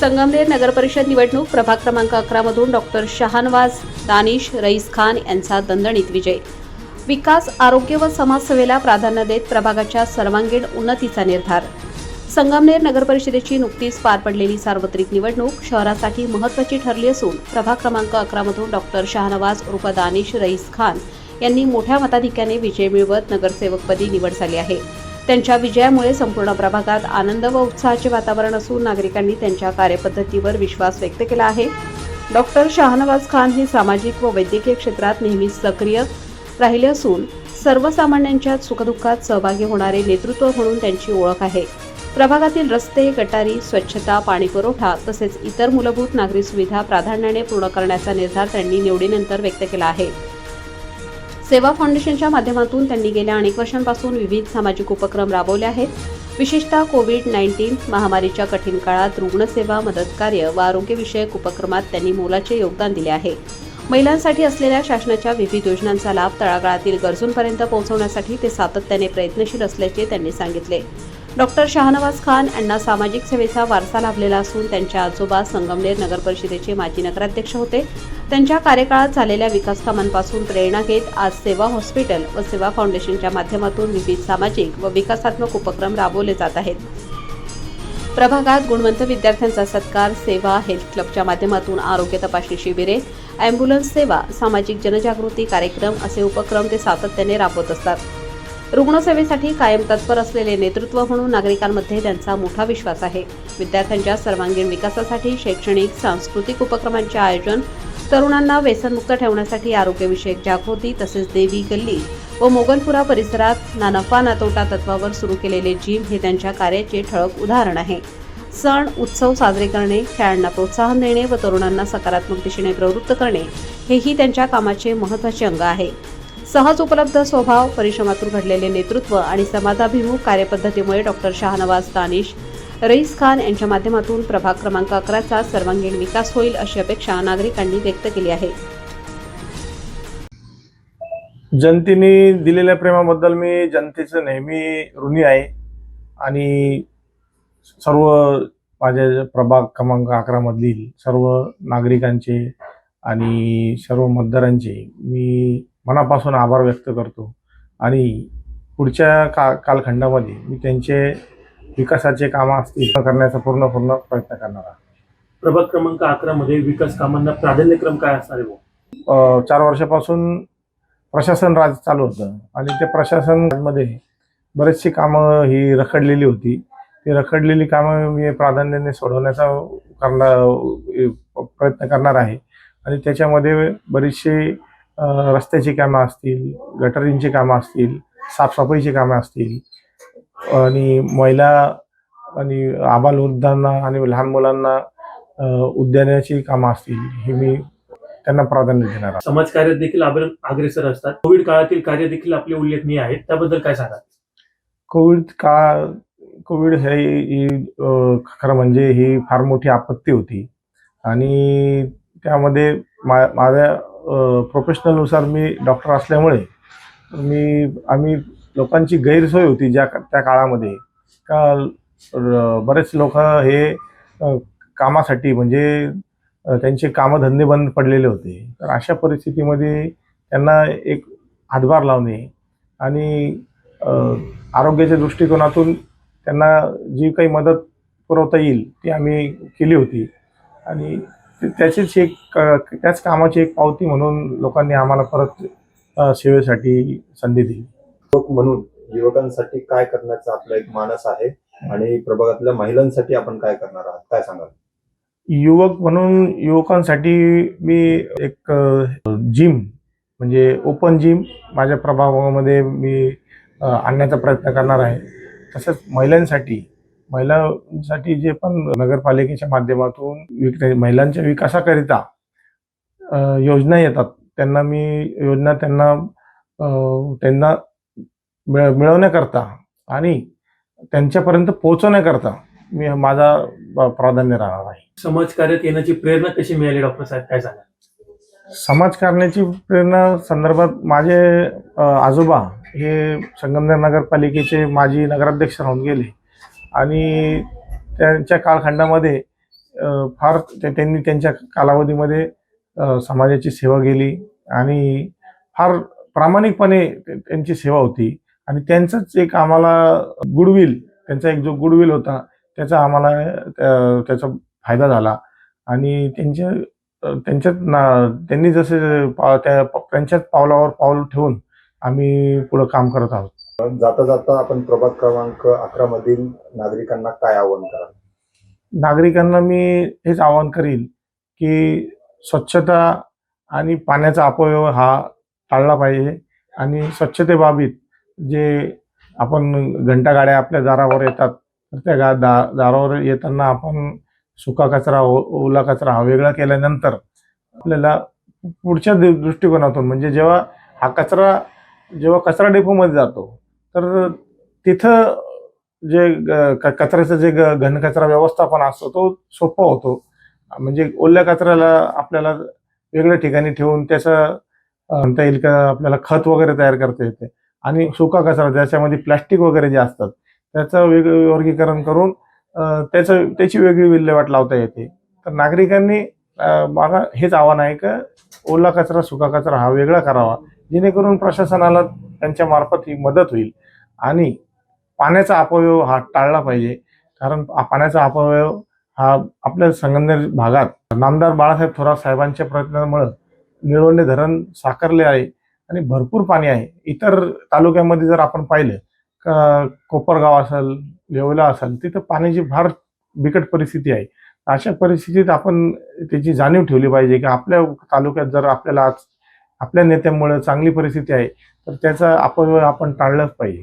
संगमनेर नगरपरिषद निवडणूक प्रभाग क्रमांक अकरामधून डॉक्टर शहानवाज दानिश रईस खान यांचा दणदणीत विजय. विकास आरोग्य व समाजसेवेला प्राधान्य देत प्रभागाच्या सर्वांगीण उन्नतीचा निर्धार. संगमनेर नगरपरिषदेची नुकतीच पार पडलेली सार्वत्रिक निवडणूक शहरासाठी महत्त्वाची ठरली असून प्रभाग क्रमांक अकरामधून डॉक्टर शहानवाज उर्फ दानिश रईस खान यांनी मोठ्या मताधिक्याने विजय मिळवत नगरसेवकपदी निवड झाली आहे. त्यांच्या विजयामुळे संपूर्ण प्रभागात आनंद व उत्साहाचे वातावरण असून नागरिकांनी त्यांच्या कार्यपद्धतीवर विश्वास व्यक्त केला आहे. डॉक्टर शाहनवाज खान हे सामाजिक व वैद्यकीय क्षेत्रात नेहमीच सक्रिय राहिले असून सर्वसामान्यांच्या सुखदुःखात सहभागी होणारे नेतृत्व म्हणून त्यांची ओळख आहे. प्रभागातील रस्ते गटारी स्वच्छता पाणीपुरवठा तसेच इतर मूलभूत नागरी सुविधा प्राधान्याने पूर्ण करण्याचा निर्धार त्यांनी निवडीनंतर व्यक्त केला आहे. सेवा फाउंडेशनच्या माध्यमातून त्यांनी गेल्या अनेक वर्षांपासून विविध सामाजिक उपक्रम राबवले आहेत. विशेषतः कोविड नाईन्टीन महामारीच्या कठीण काळात रुग्णसेवा मदत कार्य व आरोग्यविषयक उपक्रमात त्यांनी मोलाचे योगदान दिले आहे. महिलांसाठी असलेल्या शासनाच्या विविध योजनांचा लाभ तळागाळातील गरजूंपर्यंत पोहोचवण्यासाठी ते सातत्याने प्रयत्नशील असल्याचे त्यांनी सांगितले. डॉक्टर शाहनवाज खान यांना सामाजिक सेवेचा वारसा लाभलेला असून त्यांच्या आजोबा संगमनेर नगर परिषदेचे माजी नगराध्यक्ष होते. त्यांच्या कार्यकाळात झालेल्या विकासकामांपासून प्रेरणा घेत आज सेवा हॉस्पिटल व सेवा फाउंडेशनच्या माध्यमातून विविध सामाजिक व विकासात्मक उपक्रम राबवले जात आहेत. प्रभागात गुणवंत विद्यार्थ्यांचा सत्कार सेवा हेल्थ क्लबच्या माध्यमातून आरोग्य तपासणी शिबिरे अँब्युलन्स सेवा सामाजिक जनजागृती कार्यक्रम असे उपक्रम ते सातत्याने राबवत असतात. रुग्णसेवेसाठी कायम तत्पर असलेले नेतृत्व म्हणून नागरिकांमध्ये त्यांचा मोठा विश्वास आहे. विद्यार्थ्यांच्या सर्वांगीण विकासासाठी शैक्षणिक सांस्कृतिक उपक्रमांचे आयोजन तरुणांना व्यसनमुक्त ठेवण्यासाठी आरोग्यविषयक जागृती तसेच देवी गल्ली व मोगलपुरा परिसरात ना नफा ना तोटा तत्वावर सुरू केलेले जिम हे त्यांच्या कार्याचे ठळक उदाहरण आहे. सण उत्सव साजरे करणे खेळांना प्रोत्साहन देणे व तरुणांना सकारात्मक दिशेने प्रवृत्त करणे हेही त्यांच्या कामाचे महत्त्वाचे अंग आहे. सहज उपलब्ध स्वभाव परिश्रमातून घडलेले नेतृत्व आणि समाजाभिमुख कार्यपद्धतीमुळे डॉक्टर शाहनवाज दानिश रईस खान यांच्या माध्यमातून प्रभाग क्रमांक अकराचा सर्वांगीण विकास होईल अशी अपेक्षा नागरिकांनी व्यक्त केली आहे. जनतेने दिलेल्या प्रेमाबद्दल मी जनतेचं नेहमी ऋणी आहे आणि सर्व माझ्या प्रभाग क्रमांक अकरामधील सर्व नागरिकांचे आणि सर्व मतदारांचे मी मनापासून आभार व्यक्त करतो. आणि पुढच्या का कालखंडामध्ये मी त्यांचे विकासाचे कामं असतील करण्याचा पूर्ण पूर्ण प्रयत्न करणार आहे प्रभाग क्रमांक अकरा मध्ये विकास कामांना प्राधान्यक्रम काय असणार आहे भाऊ? अ, चार वर्षापासून प्रशासन राज चालू होतं आणि त्या प्रशासनमध्ये बरेचशी कामं ही रखडलेली होती ती रखडलेली कामं मी प्राधान्याने सोडवण्याचा करणार प्रयत्न करणार आहे आणि त्याच्यामध्ये बरीचशी अ, रस्त्याची कामं असतील गटारींची कामं असतील साफसफाईची कामं असतील आणि महिला आणि आबालवृद्धांना आणि लहान मुलांना उद्यानाची कामं असतील ही मी त्यांना प्राधान्य देणार. समाजकार्यात देखील अग्रेसर असतात. कोविड काळातील कार्य देखील आपले उल्लेखनीय आहेत. त्याबद्दल काय सांगा कोविड का कोविड हे खरं म्हणजे ही फार मोठी आपत्ती होती. आणि त्यामध्ये मा माझ्या प्रोफेशनलनुसार मी डॉक्टर असल्यामुळे मी आम्ही लोकांची गैरसोय होती ज्या त्या काळामध्ये. का बरेच लोक हे कामासाठी म्हणजे त्यांचे त्यांचे कामधंदे बंद पडलेले होते. तर अशा परिस्थितीमध्ये त्यांना एक हातभार लावणे आणि आरोग्याच्या दृष्टिकोनातून त्यांना जी काही मदत पुरवता येईल ती आम्ही केली होती. आणि ते- त्याचीच एक त्याच कामाची एक पावती म्हणून लोकांनी आम्हाला परत सेवेसाठी संधी दिली. युवक म्हणून युवकांसाठी काय करण्याचा आपला एक मानस आहे आणि प्रभागातल्या महिलांसाठी आपण काय करणार आहात? काय सांगाल? युवक म्हणून युवकांसाठी मी एक जिम म्हणजे ओपन जिम माझ्या प्रभागामध्ये मी आणण्याचा प्रयत्न करणार आहे. तसंच महिलांसाठी महिलांसाठी जे पण नगरपालिकेच्या माध्यमातून विक- महिलांच्या विकासाकरिता योजना येतात. त्यांना मी योजना त्यांना त्यांना मिळ मिळवण्याकरता आणि त्यांच्यापर्यंत पोहोचवण्याकरता मी माझा प्राधान्य राहणार आहे. समाजकार्यात येण्याची प्रेरणा कशी मिळाली डॉक्टर साहेब? काय सांगा समाजकारणाची प्रेरणा संदर्भात माझे आजोबा हे संगमनेर नगरपालिकेचे माजी नगराध्यक्ष राहून गेले आणि त्यांच्या कालखंडामध्ये फार ते- त्यांनी त्यांच्या कालावधीमध्ये समाजाची सेवा केली आणि फार प्रामाणिकपणे त्यांची सेवा होती. आणि त्यांचंच एक आम्हाला गुडविल त्यांचा एक जो गुडविल होता त्याचा आम्हाला त्याचा फायदा झाला. आणि त्यांच्या त्यांच्यात ना त्यांनी जसे पा- त्या त्यांच्याच पावलावर पाऊल ठेवून आम्ही पुढं काम करत आहोत. जाता जाता आपण प्रभाग क्रमांक अकरा मधील नागरिकांना काय आवाहन कराल? नागरिकांना मी हेच आवाहन करील की स्वच्छता आणि पाण्याचा अपव्यय हा टाळला पाहिजे आणि स्वच्छतेबाबत जे आपण घंटागाड्या आपल्या दारावर येतात तर त्या गा दा दारावर येताना आपण सुका कचरा ओ ओला कचरा हा वेगळा केल्यानंतर आपल्याला पुढच्या दृ- दृष्टिकोनातून म्हणजे जेव्हा हा कचरा जेव्हा कचरा डेपोमध्ये जातो तर तिथं जे ग- क- कचऱ्याचं जे घनकचरा व्यवस्थापन असतो तो सोपा होतो. म्हणजे ओल्या कचऱ्याला आपल्याला वेगळ्या ठिकाणी ठेवून त्याचं म्हणता येईल का आपल्याला खत वगैरे तयार करता येते. आणि सुका कचरा ज्याच्यामध्ये प्लॅस्टिक वगैरे जे असतात त्याचं वेगळं वर्गीकरण करून त्याचं त्याची वेगळी विल्हेवाट लावता येते. तर नागरिकांनी मला हेच आव्हान आहे का ओला कचरा सुका कचरा हा वेगळा करावा जेणेकरून प्रशासनाला त्यांच्या मार्फत ही मदत होईल. आणि पाण्याचा अपव्यय हा टाळला पाहिजे कारण पाण्याचा अपव्यय हा आपल्या संगमनेर भागात नामदार बाळासाहेब थोरात साहेबांच्या प्रयत्नामुळं निळवणे धरण साकारले आहे. आणि भरपूर पाणी आहे. इतर तालुक्यामध्ये जर आपण पाहिलं का कोपरगाव असेल येवला असेल तिथं पाण्याची फार बिकट परिस्थिती आहे. अशा परिस्थितीत आपण त्याची जाणीव ठेवली पाहिजे की आपल्या तालुक्यात जर आपल्याला आज आपल्या नेत्यांमुळे चांगली परिस्थिती आहे तर त्याचा अपव्यय आपण टाळलंच पाहिजे.